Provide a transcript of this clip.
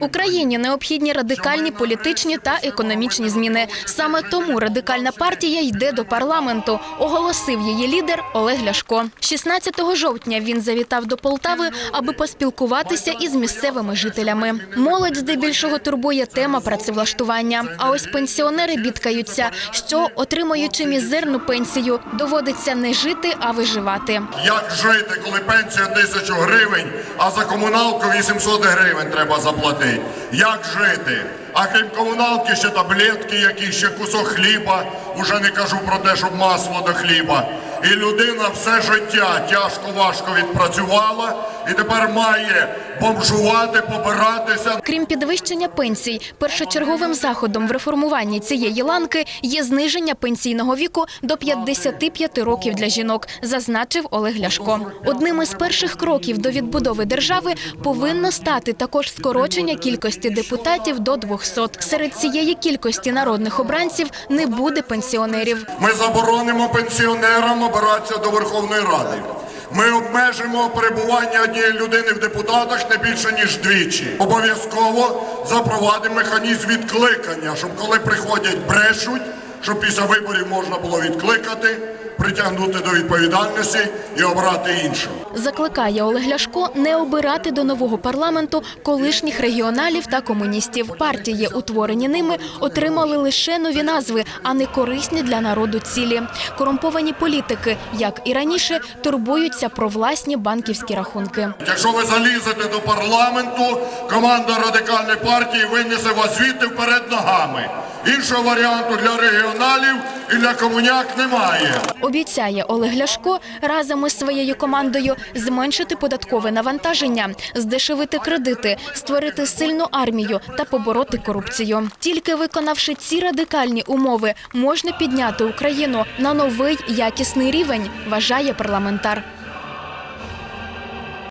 Україні необхідні радикальні політичні та економічні зміни. Саме тому радикальна партія йде до парламенту. Оголосив її лідер Олег Ляшко. 16 жовтня він завітав до Полтави, аби поспілкуватися із місцевими жителями. Молодь здебільшого турбує тема працевлаштування. А ось пенсіонери бідкаються, що отримуючи мізерну пенсію, доводиться не жити, а виживати. Як жити, коли пенсія тисячу гривень, а за комуналку 800 гривень треба заплатити? Як жити? А крім комуналки, ще таблетки, які ще кусок хліба. Уже не кажу про те, щоб масло до хліба. І людина все життя тяжко важко відпрацювала і тепер має бомжувати, побиратися. Крім підвищення пенсій, першочерговим заходом в реформуванні цієї ланки є зниження пенсійного віку до 55 років для жінок, зазначив Олег Ляшко. Одним із перших кроків до відбудови держави повинно стати також скорочення кількості депутатів до 200. Серед цієї кількості народних обранців не буде пенсіонерів. Ми заборонимо пенсіонерам обиратися до Верховної Ради. Ми обмежимо перебування однієї людини в депутатах не більше ніж двічі. Обов'язково запровадимо механізм відкликання, щоб коли приходять брешуть, щоб після виборів можна було відкликати, притягнути до відповідальності і обрати іншого. Закликає Олег Ляшко не обирати до нового парламенту колишніх регіоналів та комуністів. Партії, утворені ними, отримали лише нові назви, а не корисні для народу цілі. Корумповані політики, як і раніше, турбуються про власні банківські рахунки. Якщо ви залізете до парламенту, команда радикальної партії винесе вас звідти вперед ногами. Іншого варіанту для регіоналів і для комуняк немає. Обіцяє Олег Ляшко разом із своєю командою зменшити податкове навантаження, здешевити кредити, створити сильну армію та побороти корупцію. Тільки виконавши ці радикальні умови, можна підняти Україну на новий якісний рівень, вважає парламентар.